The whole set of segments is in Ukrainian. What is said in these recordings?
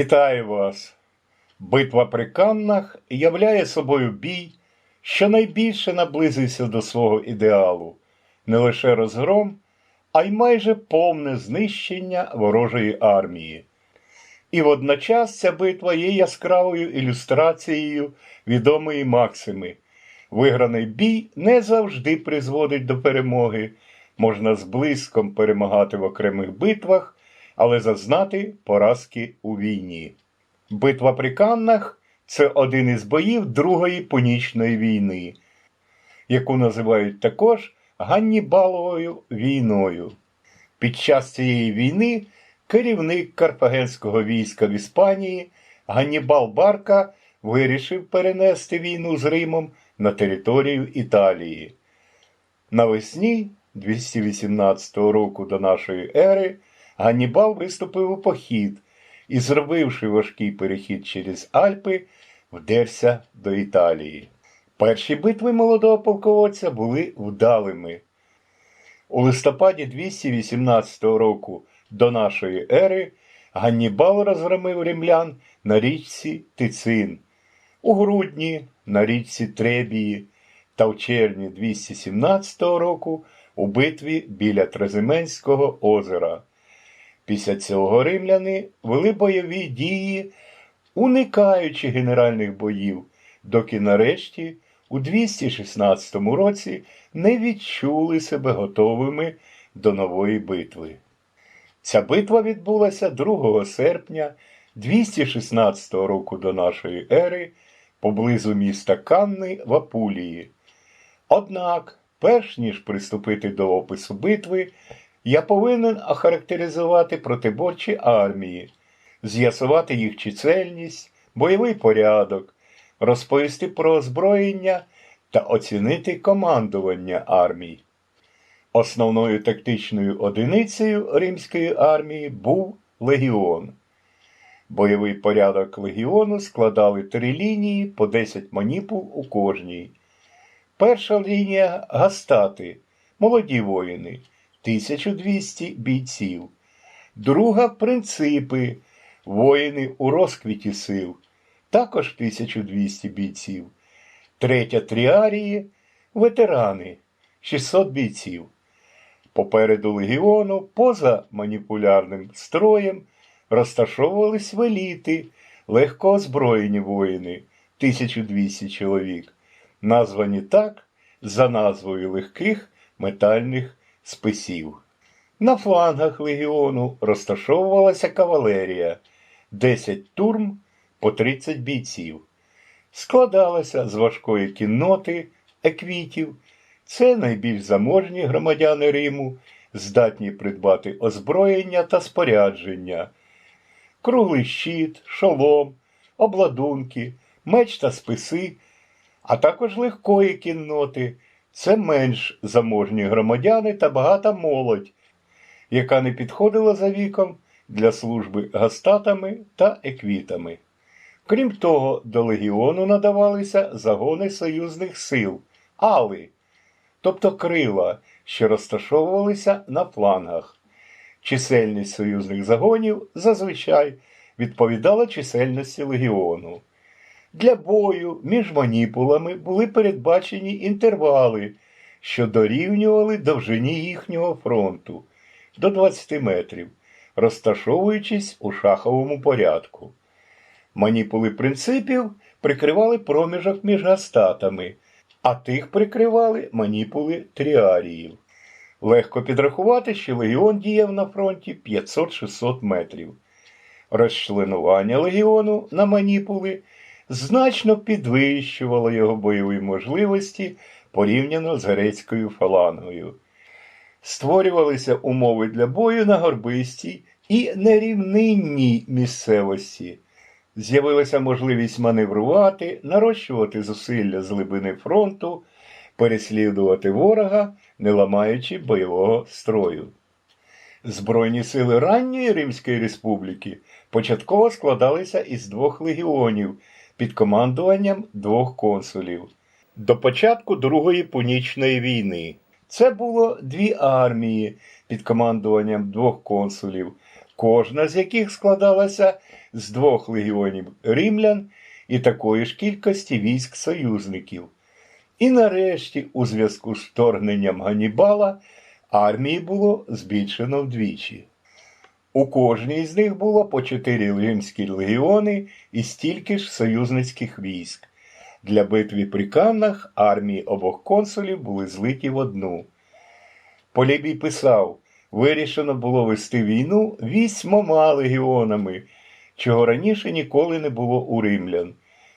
Вітаю вас! Битва при Каннах являє собою бій, що найбільше наблизився до свого ідеалу, не лише розгром, а й майже повне знищення ворожої армії. І водночас ця битва є яскравою ілюстрацією відомої Максими. Виграний бій не завжди призводить до перемоги, можна з блиском перемагати в окремих битвах, але зазнати поразки у війні. Битва при Каннах це один із боїв Другої Пунічної війни, яку називають також Ганнібаловою війною. Під час цієї війни керівник карфагенського війська в Іспанії Ганнібал Барка вирішив перенести війну з Римом на територію Італії. Навесні 218 року до нашої ери Ганнібал виступив у похід і, зробивши важкий перехід через Альпи, вдерся до Італії. Перші битви молодого полководця були вдалими. У листопаді 218 року до нашої ери Ганнібал розгромив римлян на річці Тицин, у грудні на річці Требії та в червні 217 року у битві біля Трезименського озера. Після цього римляни вели бойові дії, уникаючи генеральних боїв, доки нарешті у 216 році не відчули себе готовими до нової битви. Ця битва відбулася 2 серпня 216 року до нашої ери поблизу міста Канни в Апулії. Однак, перш ніж приступити до опису битви, я повинен охарактеризувати протиборчі армії, з'ясувати їх чисельність, бойовий порядок, розповісти про озброєння та оцінити командування армій. Основною тактичною одиницею римської армії був легіон. Бойовий порядок легіону складали три лінії по 10 маніпул у кожній. Перша лінія гастати, молоді воїни, 1200 бійців. Друга принципи, воїни у розквіті сил, також 1200 бійців. Третя тріарії ветерани 600 бійців. Попереду легіону, поза маніпулярним строєм, розташовувались веліти, легко озброєні воїни 1200 чоловік, названі так за назвою легких метальних списів. На флангах легіону розташовувалася кавалерія 10 турм по 30 бійців. Складалася з важкої кінноти, еквітів. Це найбільш заможні громадяни Риму, здатні придбати озброєння та спорядження, круглий щит, шолом, обладунки, меч та списи, а також легкої кінноти. Це менш заможні громадяни та багата молодь, яка не підходила за віком для служби гастатами та еквітами. Крім того, до легіону надавалися загони союзних сил, али, тобто крила, що розташовувалися на флангах. Чисельність союзних загонів зазвичай відповідала чисельності легіону. Для бою між маніпулами були передбачені інтервали, що дорівнювали довжині їхнього фронту до 20 метрів, розташовуючись у шаховому порядку. Маніпули принципів прикривали проміжок між гастатами, а тих прикривали маніпули тріаріїв. Легко підрахувати, що легіон діяв на фронті 500-600 метрів. Розчленування легіону на маніпули значно підвищувало його бойові можливості порівняно з грецькою фалангою. Створювалися умови для бою на горбистій і нерівнинній місцевості. З'явилася можливість маневрувати, нарощувати зусилля з глибини фронту, переслідувати ворога, не ламаючи бойового строю. Збройні сили ранньої Римської республіки початково складалися із двох легіонів під командуванням двох консулів. До початку Другої Пунічної війни це було дві армії під командуванням двох консулів, кожна з яких складалася з двох легіонів римлян і такої ж кількості військ союзників. І нарешті, у зв'язку з вторгненням Ганнібала, армії було збільшено вдвічі. У кожній з них було по чотири римські легіони і стільки ж союзницьких військ. Для битви при Каннах армії обох консулів були злиті в одну. Полібій писав, вирішено було вести війну вісьмома легіонами, чого раніше ніколи не було у римлян.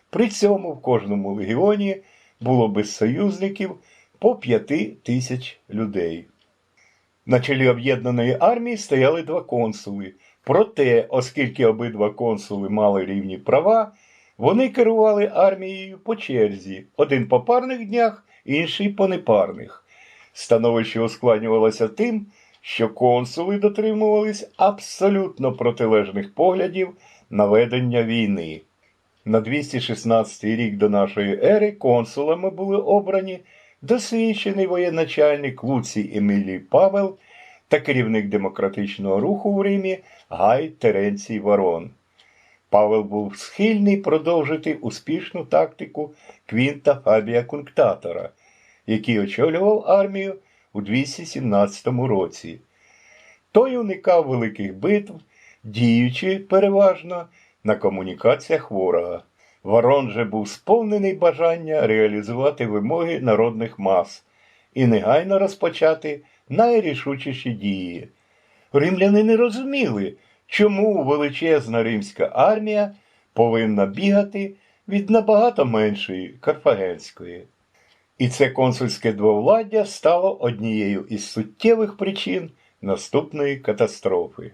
При цьому в кожному легіоні було без союзників по п'яти тисяч людей. На чолі об'єднаної армії стояли два консули. Проте, оскільки обидва консули мали рівні права, вони керували армією по черзі, один по парних днях, інший по непарних. Становище ускладнювалося тим, що консули дотримувались абсолютно протилежних поглядів на ведення війни. На 216 рік до нашої ери консулами були обрані досвідчений воєначальник Луцій Емілій Павел та керівник демократичного руху в Римі Гай Теренцій Варон. Павел був схильний продовжити успішну тактику Квінта Фабія Кунктатора, який очолював армію у 217 році. Той уникав великих битв, діючи переважно на комунікаціях ворога. Ворон же був сповнений бажання реалізувати вимоги народних мас і негайно розпочати найрішучіші дії. Римляни не розуміли, чому величезна римська армія повинна бігати від набагато меншої карфагенської. І це консульське двовладдя стало однією із суттєвих причин наступної катастрофи.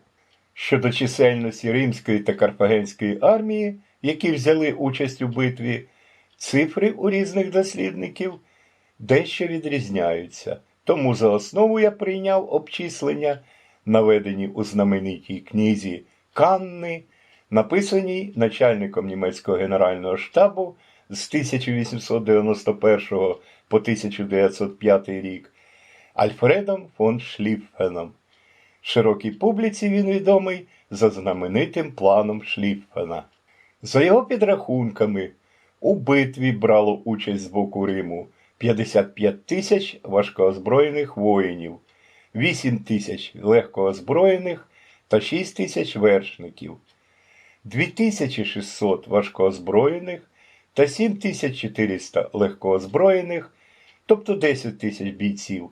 Щодо чисельності римської та карфагенської армії, які взяли участь у битві, цифри у різних дослідників дещо відрізняються. Тому за основу я прийняв обчислення, наведені у знаменитій книзі Канни, написаній начальником німецького генерального штабу з 1891 по 1905 рік Альфредом фон Шліффеном. Широкій публіці він відомий за знаменитим планом Шліффена. За його підрахунками, у битві брало участь з боку Риму 55 тисяч важкоозброєних воїнів, 8 тисяч легкоозброєних та 6 тисяч вершників, 2600 важкоозброєних та 7400 легкоозброєних, тобто 10 тисяч бійців,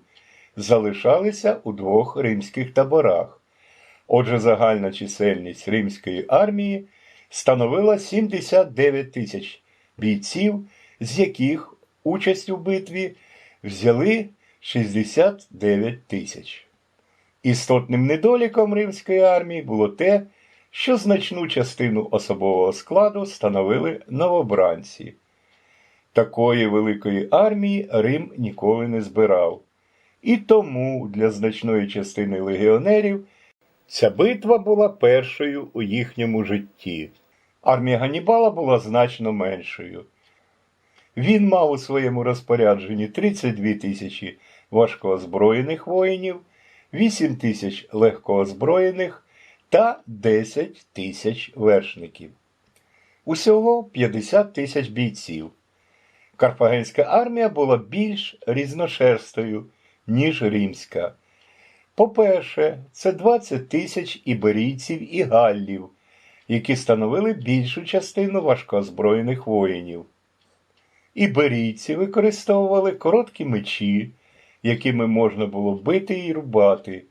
залишалися у двох римських таборах. Отже, загальна чисельність римської армії становила 79 тисяч бійців, з яких участь у битві взяли 69 тисяч. Істотним недоліком римської армії було те, що значну частину особового складу становили новобранці. Такої великої армії Рим ніколи не збирав. І тому для значної частини легіонерів ця битва була першою у їхньому житті. Армія Ганнібала була значно меншою. Він мав у своєму розпорядженні 32 тисячі важкоозброєних воїнів, 8 тисяч легкоозброєних та 10 тисяч вершників. Усього 50 тисяч бійців. Карфагенська армія була більш різношерстою, ніж римська. По-перше, це 20 тисяч іберійців і галлів, які становили більшу частину важкоозброєних воїнів. Іберійці використовували короткі мечі, якими можна було бити і рубати,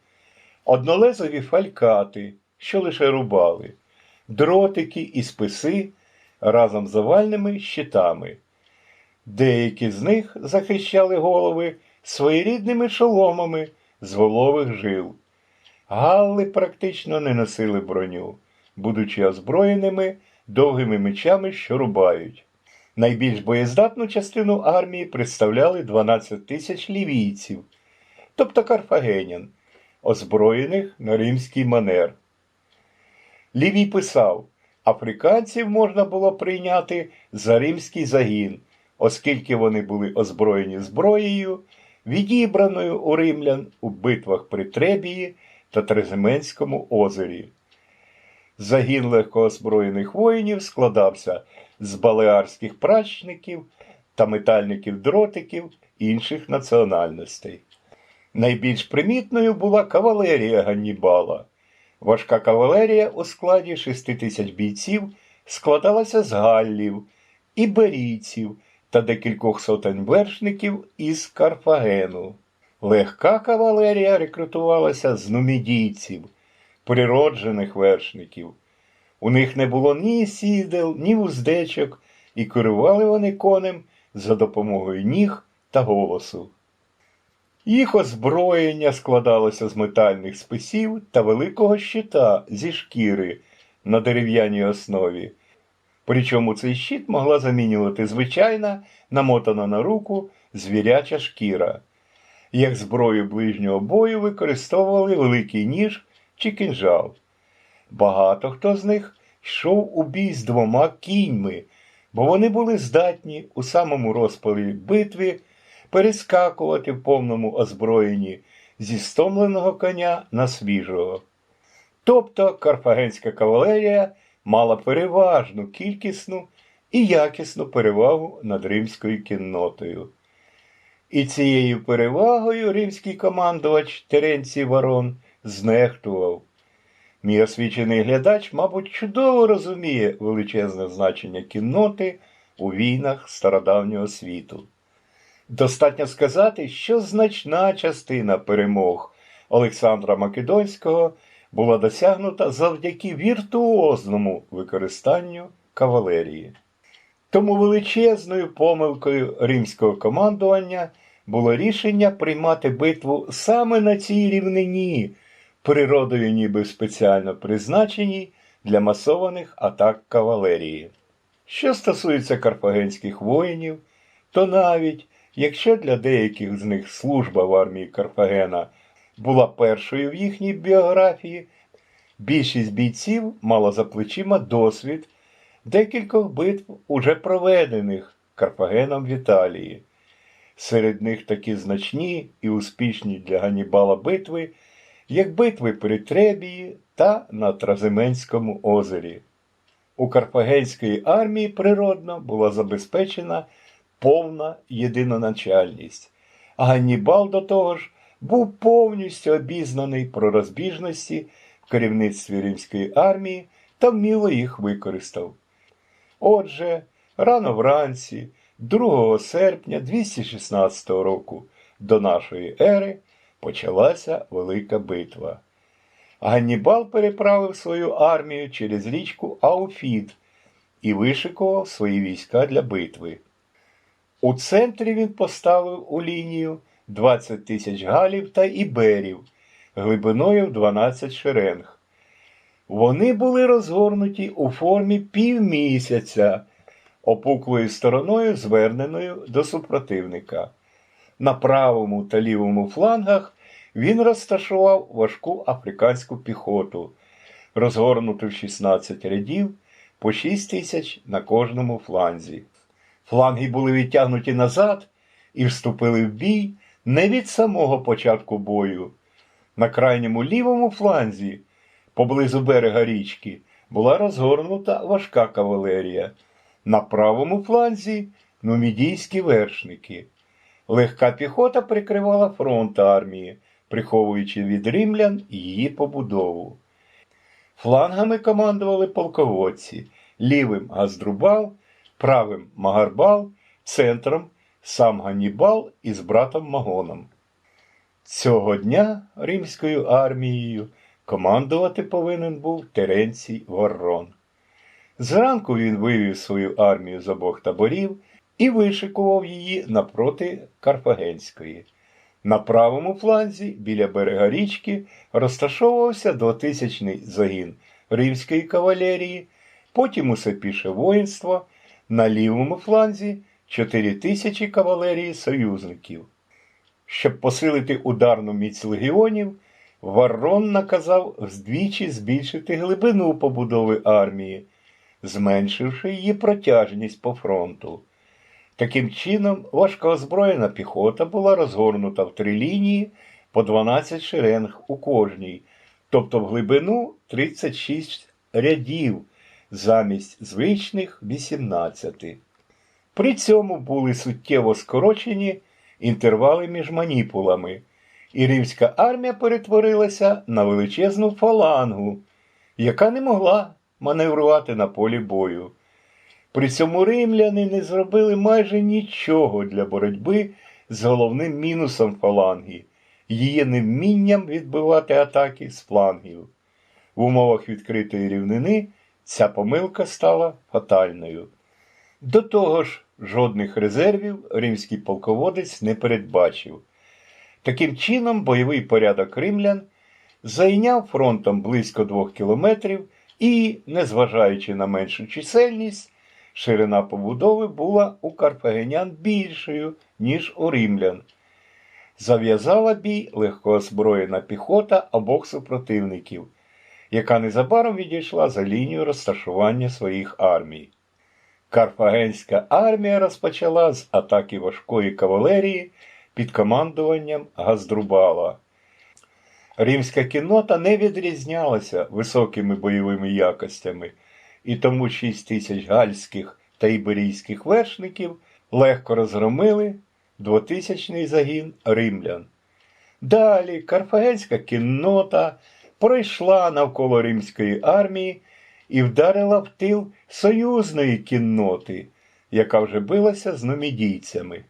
однолезові фалькати, що лише рубали, дротики і списи разом з овальними щитами. Деякі з них захищали голови своєрідними шоломами з голових жил. Галли практично не носили броню, будучи озброєними довгими мечами, що рубають. Найбільш боєздатну частину армії представляли 12 тисяч лівійців, тобто карфагенян, озброєних на римський манер. Лівій писав, африканців можна було прийняти за римський загін, оскільки вони були озброєні зброєю, відібраною у римлян у битвах при Требії та Треземенському озері. Загін легкоозброєних воїнів складався з балеарських прачників та метальників-дротиків інших національностей. Найбільш примітною була кавалерія Ганнібала. Важка кавалерія у складі 6 тисяч бійців складалася з галлів, іберійців та декількох сотень вершників із Карфагену. Легка кавалерія рекрутувалася з нумідійців, природжених вершників. У них не було ні сідел, ні вуздечок, і керували вони конем за допомогою ніг та голосу. Їх озброєння складалося з метальних списів та великого щита зі шкіри на дерев'яній основі. Причому цей щит могла замінювати звичайна, намотана на руку звіряча шкіра. Як зброю ближнього бою використовували великий ніж чи кинжал. Багато хто з них йшов у бій з двома кіньми, бо вони були здатні у самому розпалі битви перескакувати в повному озброєнні зі стомленого коня на свіжого. Тобто карфагенська кавалерія мала переважну кількісну і якісну перевагу над римською кіннотою. І цією перевагою римський командувач Теренцій Ворон знехтував. Мій освічений глядач, мабуть, чудово розуміє величезне значення кінноти у війнах стародавнього світу. Достатньо сказати, що значна частина перемог Олександра Македонського була досягнута завдяки віртуозному використанню кавалерії. Тому величезною помилкою римського командування було рішення приймати битву саме на цій рівнині, природою ніби спеціально призначеній для масованих атак кавалерії. Що стосується карфагенських воїнів, то навіть якщо для деяких з них служба в армії Карфагена була першою в їхній біографії, більшість бійців мала за плечима досвід декількох битв, уже проведених Карфагеном в Італії. Серед них такі значні і успішні для Ганнібала битви, як битви при Требії та на Тразименському озері. У Карфагенської армії природно була забезпечена повна єдиноначальність, а Ганнібал до того ж був повністю обізнаний про розбіжності в керівництві римської армії та вміло їх використав. Отже, рано вранці, 2 серпня 216 року до нашої ери почалася велика битва. Ганнібал переправив свою армію через річку Ауфід і вишикував свої війська для битви. У центрі він поставив у лінію 20 тисяч галів та іберів глибиною в 12 шеренг. Вони були розгорнуті у формі півмісяця, опуклою стороною зверненою до супротивника. На правому та лівому флангах він розташував важку африканську піхоту, розгорнуту в 16 рядів по 6 тисяч на кожному фланзі. Фланги були відтягнуті назад і вступили в бій не від самого початку бою. На крайньому лівому фланзі, поблизу берега річки, була розгорнута важка кавалерія. На правому фланзі нумідійські вершники. Легка піхота прикривала фронт армії, приховуючи від римлян її побудову. Флангами командували полководці, лівим Газдрубал, правим Магарбал, центром сам Ганнібал із братом Магоном. Цього дня римською армією командувати повинен був Теренцій Ворон. Зранку він вивів свою армію з обох таборів і вишикував її напроти Карфагенської. На правому фланзі біля берега річки розташовувався двотисячний загін римської кавалерії, потім усе піше воїнство, на лівому фланзі чотири тисячі кавалерії союзників. Щоб посилити ударну міць легіонів, Варрон наказав вдвічі збільшити глибину побудови армії, зменшивши її протяжність по фронту. Таким чином, важкоозброєна піхота була розгорнута в три лінії по 12 шеренг у кожній, тобто в глибину 36 рядів замість звичних 18. При цьому були суттєво скорочені інтервали між маніпулами, і римська армія перетворилася на величезну фалангу, яка не могла маневрувати на полі бою. При цьому римляни не зробили майже нічого для боротьби з головним мінусом фаланги її невмінням відбивати атаки з флангів. В умовах відкритої рівнини ця помилка стала фатальною. До того ж, жодних резервів римський полководець не передбачив. Таким чином, бойовий порядок римлян зайняв фронтом близько двох кілометрів і, незважаючи на меншу чисельність, ширина побудови була у карфагенян більшою, ніж у римлян. Зав'язала бій легкоозброєна піхота обох супротивників, яка незабаром відійшла за лінію розташування своїх армій. Карфагенська армія розпочала з атаки важкої кавалерії під командуванням Газдрубала. Римська кіннота не відрізнялася високими бойовими якостями, і тому 6 тисяч гальських та іберійських вершників легко розгромили двотисячний загін римлян. Далі карфагенська кіннота пройшла навколо римської армії і вдарила в тил союзної кінноти, яка вже билася з номідійцями.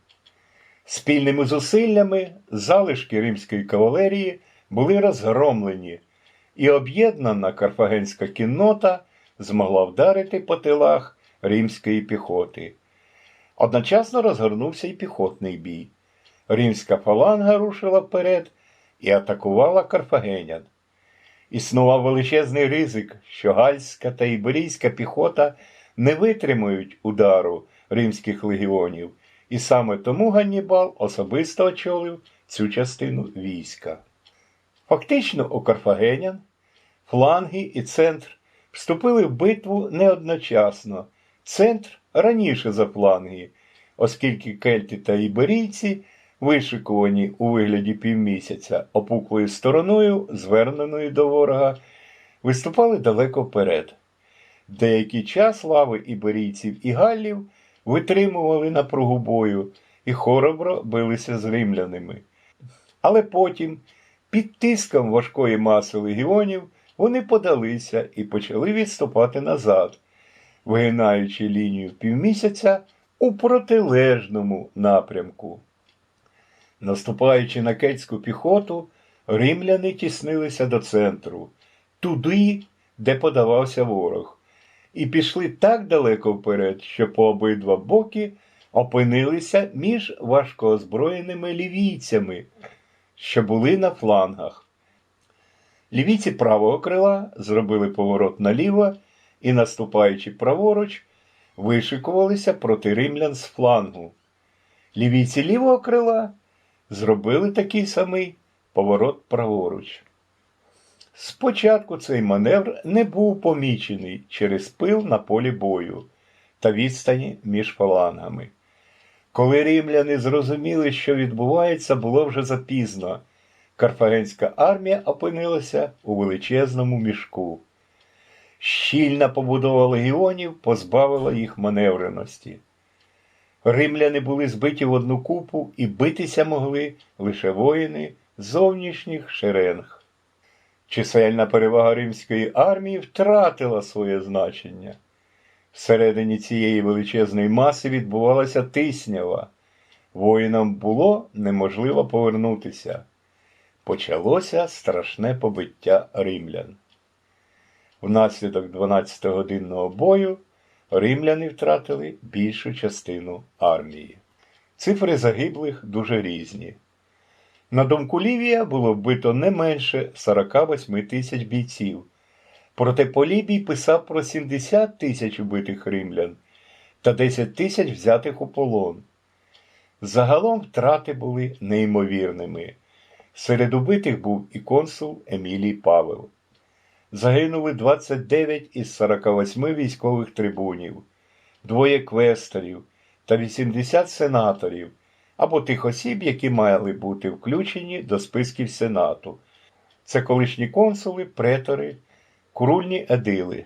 Спільними зусиллями залишки римської кавалерії були розгромлені, і об'єднана карфагенська кіннота змогла вдарити по тилах римської піхоти. Одночасно розгорнувся і піхотний бій. Римська фаланга рушила вперед і атакувала карфагенян. Існував величезний ризик, що гальська та іберійська піхота не витримають удару римських легіонів, і саме тому Ганнібал особисто очолив цю частину війська. Фактично у карфагенян фланги і центр вступили в битву не одночасно. Центр раніше за фланги, оскільки кельти та іберійці, вишикувані у вигляді півмісяця опуклою стороною, зверненою до ворога, виступали далеко вперед. Деякий час лави іберійців і галлів витримували напругу бою і хоробро билися з римлянами. Але потім, під тиском важкої маси легіонів, вони подалися і почали відступати назад вигинаючи лінію півмісяця у протилежному напрямку. Наступаючи на кельтську піхоту, римляни тіснилися до центру, туди, де подавався ворог, і пішли так далеко вперед, що по обидва боки опинилися між важкоозброєними лівійцями, що були на флангах. Лівійці правого крила зробили поворот наліво і, наступаючи праворуч, вишикувалися проти римлян з флангу. Лівійці лівого крила зробили такий самий поворот праворуч. Спочатку цей маневр не був помічений через пил на полі бою та відстані між фалангами. Коли римляни зрозуміли, що відбувається, було вже запізно. Карфагенська армія опинилася у величезному мішку. Щільна побудова легіонів позбавила їх маневреності. Римляни були збиті в одну купу і битися могли лише воїни зовнішніх шеренг. Чисельна перевага римської армії втратила своє значення. Всередині цієї величезної маси відбувалася тиснява. Воїнам було неможливо повернутися. Почалося страшне побиття римлян. Внаслідок 12-годинного бою римляни втратили більшу частину армії. Цифри загиблих дуже різні. На думку Лівія було вбито не менше 48 тисяч бійців. Проте Полібій писав про 70 тисяч убитих римлян та 10 тисяч взятих у полон. Загалом втрати були неймовірними. Серед убитих був і консул Емілій Павел загинули 29 із 48 військових трибунів, двоє квесторів та 80 сенаторів або тих осіб, які мали бути включені до списків Сенату. Це колишні консули, претори, курульні едили.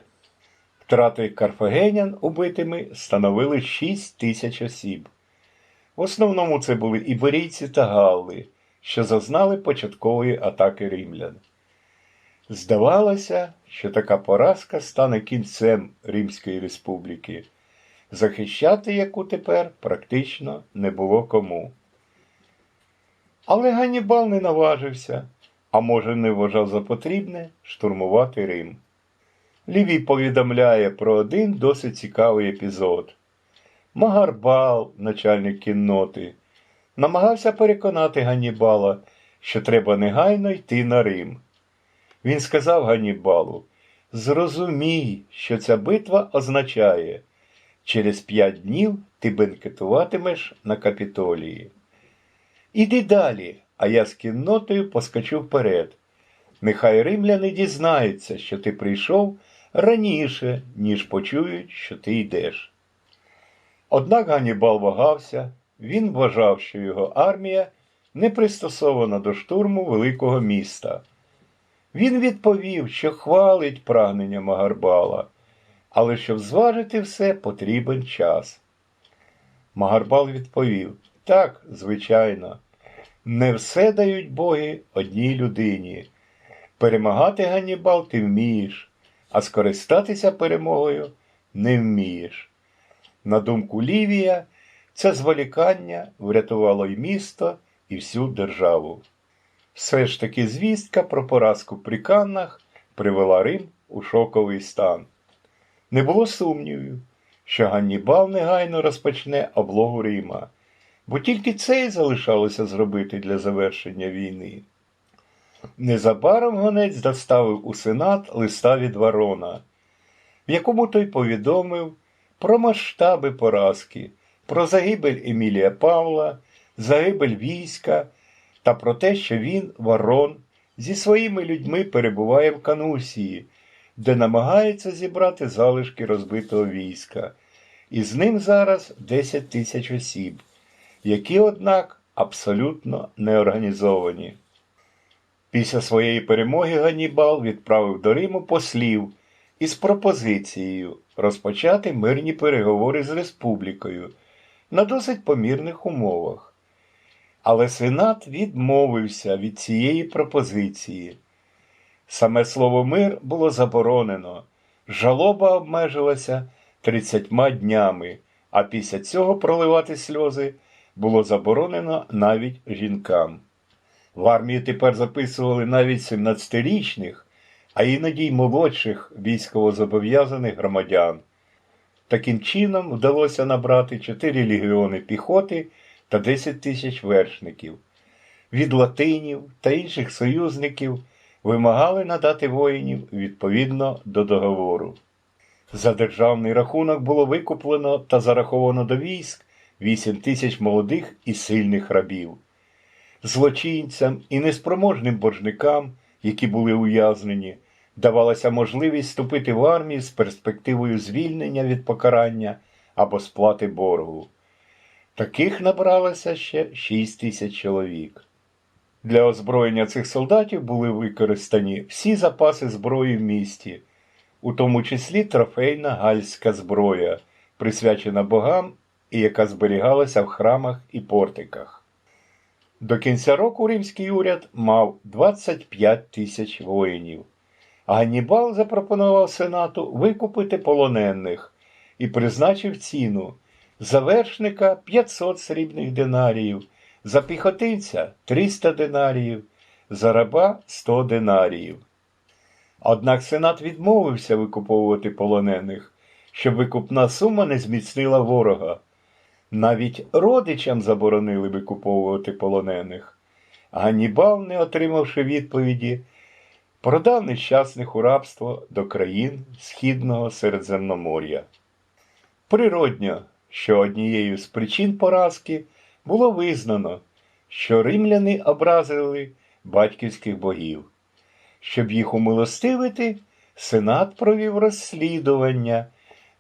Втрати карфагенян убитими становили 6 тисяч осіб. В основному це були іберійці та галли, що зазнали початкової атаки римлян. Здавалося, що така поразка стане кінцем Римської республіки, захищати яку тепер практично не було кому. Але Ганнібал не наважився, а може не вважав за потрібне штурмувати Рим. Лівій повідомляє про один досить цікавий епізод. Магарбал, начальник кінноти, намагався переконати Ганнібала, що треба негайно йти на Рим. Він сказав Ганнібалу: Зрозумій, що ця битва означає, через п'ять днів ти бенкетуватимеш на капітолії. Іди далі, а я з кіннотою поскочу вперед. Нехай римляни дізнаються, що ти прийшов раніше, ніж почують, що ти йдеш. Однак Ганнібал вагався, він вважав, що його армія не пристосована до штурму великого міста. Він відповів, що хвалить прагнення Магарбала, але щоб зважити все, потрібен час. Магарбал відповів так, звичайно, не все дають боги одній людині. Перемагати Ганнібал ти вмієш, а скористатися перемогою не вмієш. На думку Лівія, це зволікання врятувало й місто, і всю державу. Все ж таки звістка про поразку при Каннах привела Рим у шоковий стан. Не було сумнівів, що Ганнібал негайно розпочне облогу Рима, бо тільки це й залишалося зробити для завершення війни. Незабаром гонець доставив у сенат листа від Варона, в якому той повідомив про масштаби поразки, про загибель Емілія Павла, загибель війська та про те, що він, Варон, зі своїми людьми перебуває в Канусії, де намагається зібрати залишки розбитого війська, і з ним зараз 10 тисяч осіб, які, однак, абсолютно не організовані. Після своєї перемоги Ганнібал відправив до Риму послів із пропозицією розпочати мирні переговори з республікою на досить помірних умовах. Але Сенат відмовився від цієї пропозиції. Саме слово мир було заборонено, жалоба обмежилася 30 днями, а після цього проливати сльози було заборонено навіть жінкам. В армії тепер записували навіть 17-річних, а іноді й молодших військовозобов'язаних громадян. Таким чином вдалося набрати 4 легіони піхоти та 10 тисяч вершників. Від латинів та інших союзників вимагали надати воїнів відповідно до договору. За державний рахунок було викуплено та зараховано до військ 8 тисяч молодих і сильних рабів. Злочинцям і неспроможним боржникам, які були ув'язнені, давалася можливість вступити в армію з перспективою звільнення від покарання або сплати боргу. Таких набралося ще 6 тисяч чоловік. Для озброєння цих солдатів були використані всі запаси зброї в місті, у тому числі трофейна гальська зброя, присвячена богам і яка зберігалася в храмах і портиках. До кінця року римський уряд мав 25 тисяч воїнів. Ганнібал запропонував Сенату викупити полонених і призначив ціну за вершника 500 срібних динаріїв, за піхотинця 300 динаріїв, за раба 100 динаріїв. Однак Сенат відмовився викуповувати полонених, щоб викупна сума не зміцнила ворога. Навіть родичам заборонили викуповувати полонених. Ганнібал, не отримавши відповіді, продав нещасних у рабство до країн Східного Середземномор'я. Природньо, що однією з причин поразки було визнано, що римляни образили батьківських богів. Щоб їх умилостивити, Сенат провів розслідування,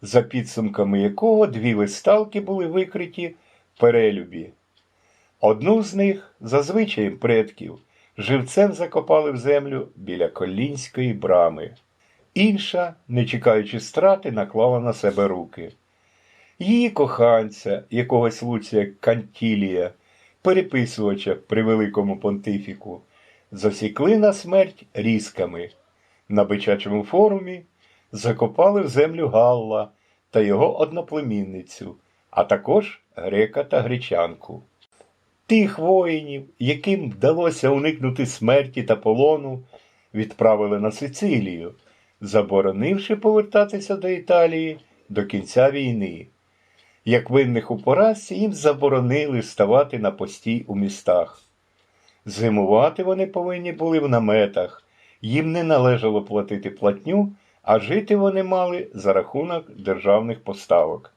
за підсумками якого дві висталки були викриті в перелюбі. Одну з них, за звичаєм предків, живцем закопали в землю біля Колінської брами. Інша, не чекаючи страти, наклала на себе руки. Її коханця, якогось Луція Кантілія, переписувача при великому понтифіку, засікли на смерть різками. На бичачому форумі закопали в землю Галла та його одноплемінницю, а також грека та гречанку. Тих воїнів, яким вдалося уникнути смерті та полону, відправили на Сицилію, заборонивши повертатися до Італії до кінця війни. Як винних у поразці, їм заборонили ставати на постій у містах. Зимувати вони повинні були в наметах, їм не належало платити платню, а жити вони мали за рахунок державних поставок.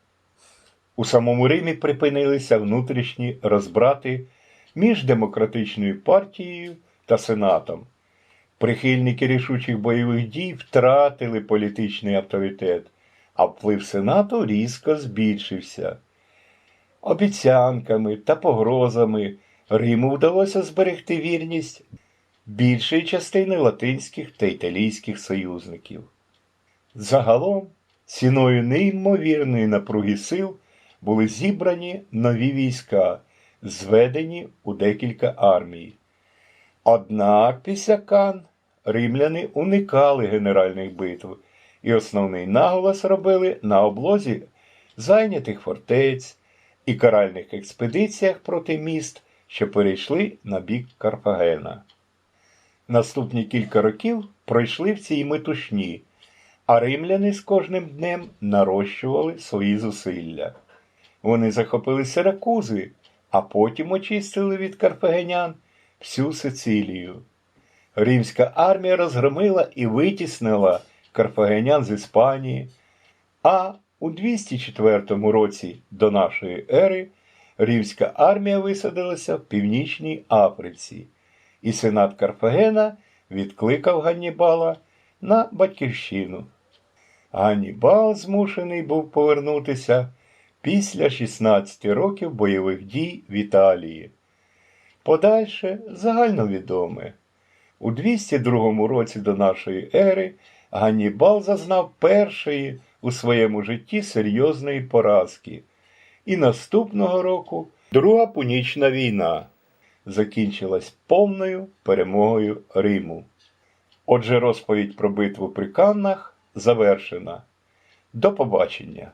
У самому Римі припинилися внутрішні розбрати між демократичною партією та сенатом. Прихильники рішучих бойових дій втратили політичний авторитет, а вплив сенату різко збільшився. Обіцянками та погрозами Риму вдалося зберегти вірність більшої частини латинських та італійських союзників. Загалом, ціною неймовірної напруги сил були зібрані нові війська, зведені у декілька армій. Однак після Кан римляни уникали генеральних битв, і основний наголос робили на облозі зайнятих фортець і каральних експедиціях проти міст, що перейшли на бік Карфагена. Наступні кілька років пройшли в цій метушні, а римляни з кожним днем нарощували свої зусилля. Вони захопили Сиракузи, а потім очистили від карфагенян всю Сицилію. Римська армія розгромила і витіснила карфагенян з Іспанії, а у 204 році до нашої ери римська армія висадилася в Північній Африці, і сенат Карфагена відкликав Ганнібала на батьківщину. Ганнібал змушений був повернутися після 16 років бойових дій в Італії. Подальше загальновідоме. У 202 році до нашої ери Ганнібал зазнав першої у своєму житті серйозної поразки. І наступного року Друга Пунічна війна закінчилась повною перемогою Риму. Отже, розповідь про битву при Каннах завершена. До побачення!